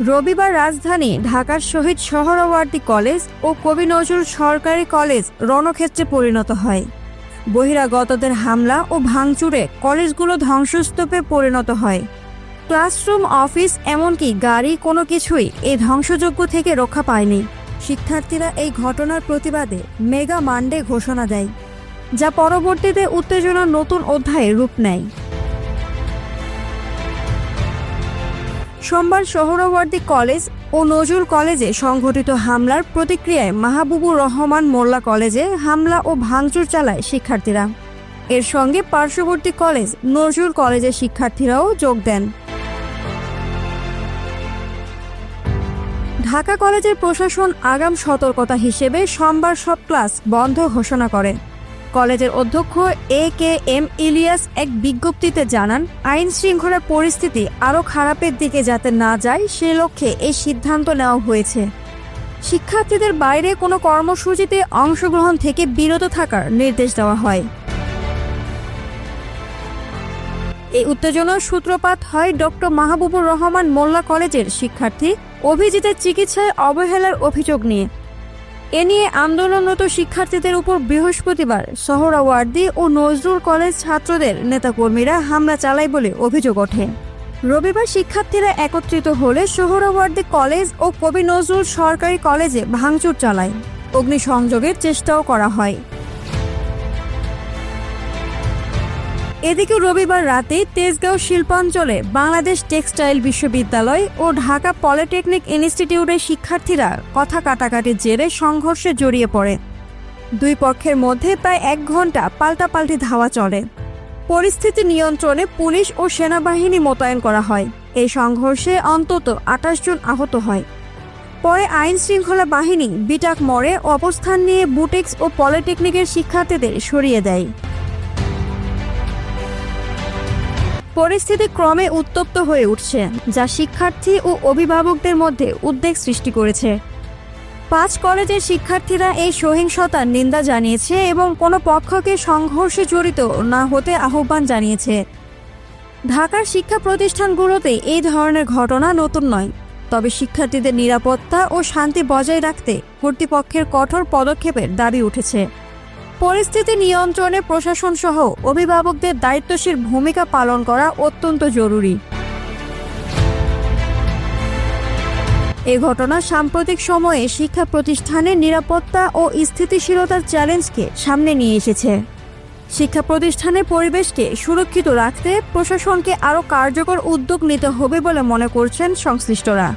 রবিবার রাজধানী ঢাকার শহীদ সোহরাওয়ার্দী কলেজ ও কবি নজরুল সরকারি কলেজ রণক্ষেত্রে পরিণত হয়। বহিরাগতদের হামলা ও ভাঙচুরে কলেজগুলো ধ্বংসস্তূপে পরিণত হয়। ক্লাসরুম, অফিস এমনকি গাড়ি কোনো কিছুই এই ধ্বংসযজ্ঞ থেকে রক্ষা পায়নি। শিক্ষার্থীরা এই ঘটনার প্রতিবাদে মেগা মান্ডে ঘোষণা দেয়, যা পরবর্তীতে উত্তেজনার নতুন অধ্যায়ে রূপ নেয়। সোমবার সোহরাওয়ার্দী কলেজ ও নজরুল কলেজে সংঘটিত হামলার প্রতিক্রিয়ায় মাহবুবুর রহমান মোল্লা কলেজে হামলা ও ভাঙচুর চালায় শিক্ষার্থীরা। এর সঙ্গে পার্শ্ববর্তী কলেজ, নজরুল কলেজের শিক্ষার্থীরাও যোগ দেন। ঢাকা কলেজের প্রশাসন আগাম সতর্কতা হিসেবে সোমবার সব ক্লাস বন্ধ ঘোষণা করে। কলেজের অধ্যক্ষ এ কে এম ইলিয়াস এক বিজ্ঞপ্তিতে জানান, আইন শৃঙ্খলার পরিস্থিতি আরও খারাপের দিকে যাতে না যায়, সে লক্ষ্যে এই সিদ্ধান্ত নেওয়া হয়েছে। শিক্ষার্থীদের বাইরে কোনো কর্মসূচিতে অংশগ্রহণ থেকে বিরত থাকার নির্দেশ দেওয়া হয়। এই উত্তেজনার সূত্রপাত হয় ডক্টর মাহবুবুর রহমান মোল্লা কলেজের শিক্ষার্থী অভিজিতের চিকিৎসায় অবহেলার অভিযোগ নিয়ে। এ নিয়ে আন্দোলনরত শিক্ষার্থীদের উপর বৃহস্পতিবার সোহরাওয়ার্দী ও নজরুল কলেজ ছাত্রদের নেতাকর্মীরা হামলা চালায় বলে অভিযোগ ওঠে। রবিবার শিক্ষার্থীরা একত্রিত হলে সোহরাওয়ার্দি কলেজ ও কবি নজরুল সরকারি কলেজে ভাঙচুর চালায়। অগ্নিসংযোগের চেষ্টাও করা হয়। এদিকে রবিবার রাতে তেজগাঁও শিল্পাঞ্চলে বাংলাদেশ টেক্সটাইল বিশ্ববিদ্যালয় ও ঢাকা পলিটেকনিক ইনস্টিটিউটের শিক্ষার্থীরা কথা কাটাকাটির জেরে সংঘর্ষে জড়িয়ে পড়ে। দুই পক্ষের মধ্যে প্রায় এক ঘণ্টা পাল্টাপাল্টি ধাওয়া চলে। পরিস্থিতি নিয়ন্ত্রণে পুলিশ ও সেনাবাহিনী মোতায়েন করা হয়। এই সংঘর্ষে অন্তত আঠাশ জন আহত হয়। পরে আইন শৃঙ্খলা বাহিনী বিটাক মোড়ে অবস্থান নিয়ে বুটেক্স ও পলিটেকনিকের শিক্ষার্থীদের সরিয়ে দেয়। পরিস্থিতি ক্রমে উত্তপ্ত হয়ে উঠছে, যা শিক্ষার্থী ও অভিভাবকদের মধ্যে উদ্বেগ সৃষ্টি করেছে। পাঁচ কলেজের শিক্ষার্থীরা এই সহিংসতার নিন্দা জানিয়েছে এবং কোনো পক্ষকে সংঘর্ষে জড়িত না হতে আহ্বান জানিয়েছে। ঢাকার শিক্ষা প্রতিষ্ঠানগুলোতে এই ধরনের ঘটনা নতুন নয়, তবে শিক্ষার্থীদের নিরাপত্তা ও শান্তি বজায় রাখতে কর্তৃপক্ষের কঠোর পদক্ষেপের দাবি উঠেছে। পরিস্থিতি নিয়ন্ত্রণে প্রশাসন সহ অভিভাবকদের দায়িত্বশীল ভূমিকা পালন করা অত্যন্ত জরুরি। এ ঘটনা সাম্প্রতিক সময়ে শিক্ষা প্রতিষ্ঠানের নিরাপত্তা ও স্থিতিশীলতার চ্যালেঞ্জকে সামনে নিয়ে এসেছে। শিক্ষা প্রতিষ্ঠানের পরিবেশকে সুরক্ষিত রাখতে প্রশাসনকে আরও কার্যকর উদ্যোগ নিতে হবে বলে মনে করছেন সংশ্লিষ্টরা।